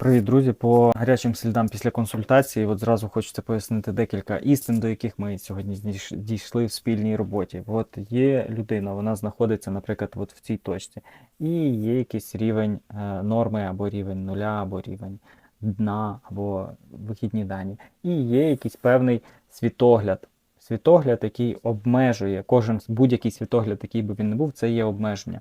Привіт, друзі! По гарячим слідам після консультації, от зразу хочеться пояснити декілька істин, до яких ми сьогодні дійшли в спільній роботі. От є людина, вона знаходиться, наприклад, от в цій точці, і є якийсь рівень е, норми, або рівень нуля, або рівень дна, або вихідні дані. І є якийсь певний світогляд. Світогляд, який обмежує кожен будь-який світогляд, який би він не був, це є обмеження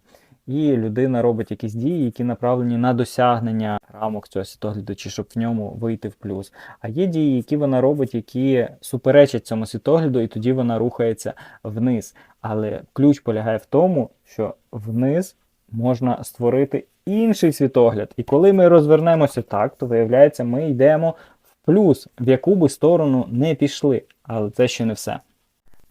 і людина робить якісь дії, які направлені на досягнення рамок цього світогляду, чи щоб в ньому вийти в плюс. А є дії, які вона робить, які суперечать цьому світогляду, і тоді вона рухається вниз. Але ключ полягає в тому, що вниз можна створити інший світогляд. І коли ми розвернемося так, то виявляється, ми йдемо в плюс, в яку би сторону не пішли. Але це ще не все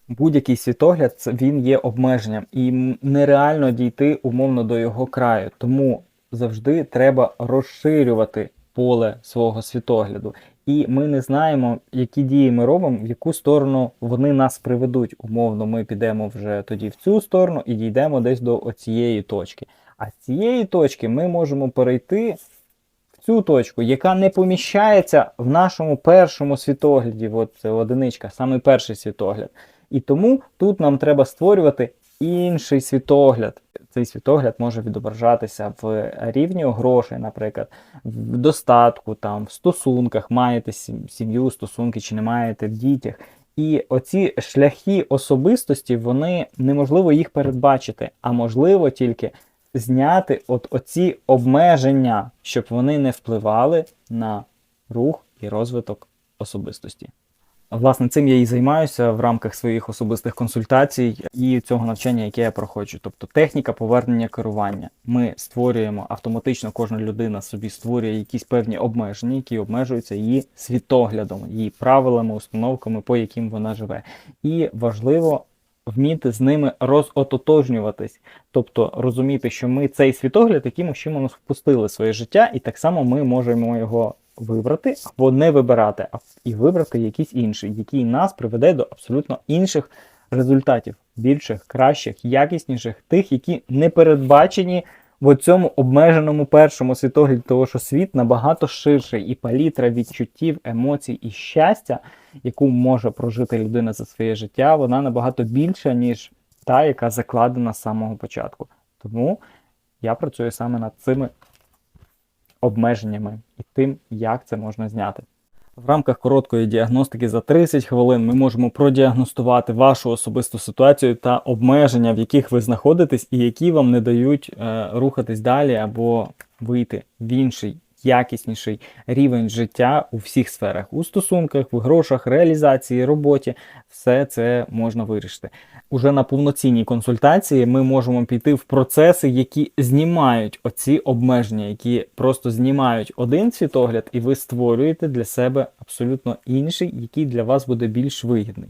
будь-який світогляд він є обмеженням, і нереально дійти умовно до його краю. Тому завжди треба розширювати поле свого світогляду. І ми не знаємо, які дії ми робимо, в яку сторону вони нас приведуть. Умовно, ми підемо вже тоді в цю сторону і дійдемо десь до оцієї точки. А з цієї точки ми можемо перейти в цю точку, яка не поміщається в нашому першому світогляді. От це одиничка, саме перший світогляд. І тому тут нам треба створювати інший світогляд. Цей світогляд може відображатися в рівні грошей, наприклад, в достатку, там, в стосунках, маєте сім'ю, стосунки чи не маєте в дітях. І оці шляхи особистості, вони неможливо їх передбачити, а можливо тільки зняти от оці обмеження, щоб вони не впливали на рух і розвиток особистості. Власне, цим я і займаюся в рамках своїх особистих консультацій і цього навчання, яке я проходжу. Тобто техніка повернення керування. Ми створюємо автоматично, кожна людина собі створює якісь певні обмеження, які обмежуються її світоглядом, її правилами, установками, по яким вона живе. І важливо вміти з ними розототожнюватись, тобто розуміти, що ми цей світогляд якимось чином впустили своє життя, і так само ми можемо його вибрати або не вибирати, а і вибрати якийсь інший, який нас приведе до абсолютно інших результатів, більших, кращих, якісніших, тих, які не передбачені в цьому обмеженому першому світогляді, того що світ набагато ширший, і палітра відчуттів, емоцій і щастя, яку може прожити людина за своє життя, вона набагато більша, ніж та, яка закладена з самого початку. Тому я працюю саме над цими обмеженнями і тим, як це можна зняти. В рамках короткої діагностики за 30 хвилин ми можемо продіагностувати вашу особисту ситуацію та обмеження, в яких ви знаходитесь, і які вам не дають е, рухатись далі або вийти в інший якісніший рівень життя у всіх сферах, у стосунках, в грошах, реалізації, роботі. Все це можна вирішити. Уже на повноцінній консультації ми можемо піти в процеси, які знімають оці обмеження, які просто знімають один світогляд, і ви створюєте для себе абсолютно інший, який для вас буде більш вигідний.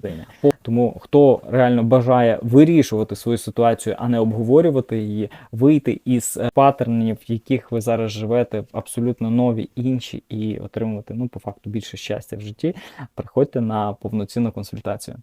Тому хто реально бажає вирішувати свою ситуацію, а не обговорювати її, вийти із е, паттернів, в яких ви зараз живете, абсолютно нові інші, і отримувати ну по факту більше щастя в житті, приходьте на повноцінну консультацію.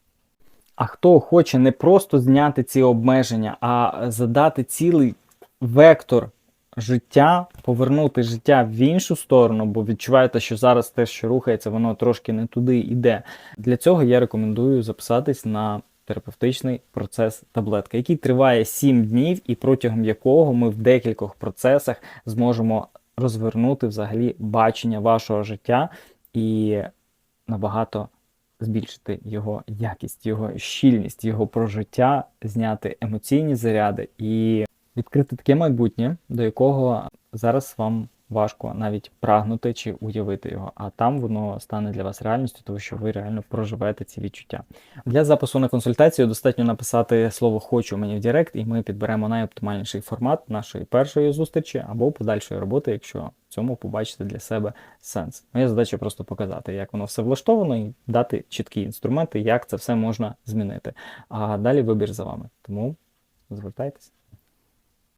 А хто хоче не просто зняти ці обмеження, а задати цілий вектор життя, повернути життя в іншу сторону, бо відчуваєте, що зараз те, що рухається, воно трошки не туди йде. Для цього я рекомендую записатись на терапевтичний процес таблетка, який триває 7 днів, і протягом якого ми в декількох процесах зможемо розвернути взагалі бачення вашого життя і набагато збільшити його якість, його щільність, його прожиття, зняти емоційні заряди і відкрити таке майбутнє, до якого зараз вам важко навіть прагнути чи уявити його, а там воно стане для вас реальністю, тому що ви реально проживаєте ці відчуття. Для запису на консультацію достатньо написати слово Хочу мені в Директ, і ми підберемо найоптимальніший формат нашої першої зустрічі або подальшої роботи, якщо в цьому побачите для себе сенс. Моя задача просто показати, як воно все влаштовано, і дати чіткі інструменти, як це все можна змінити. А далі вибір за вами. Тому звертайтеся.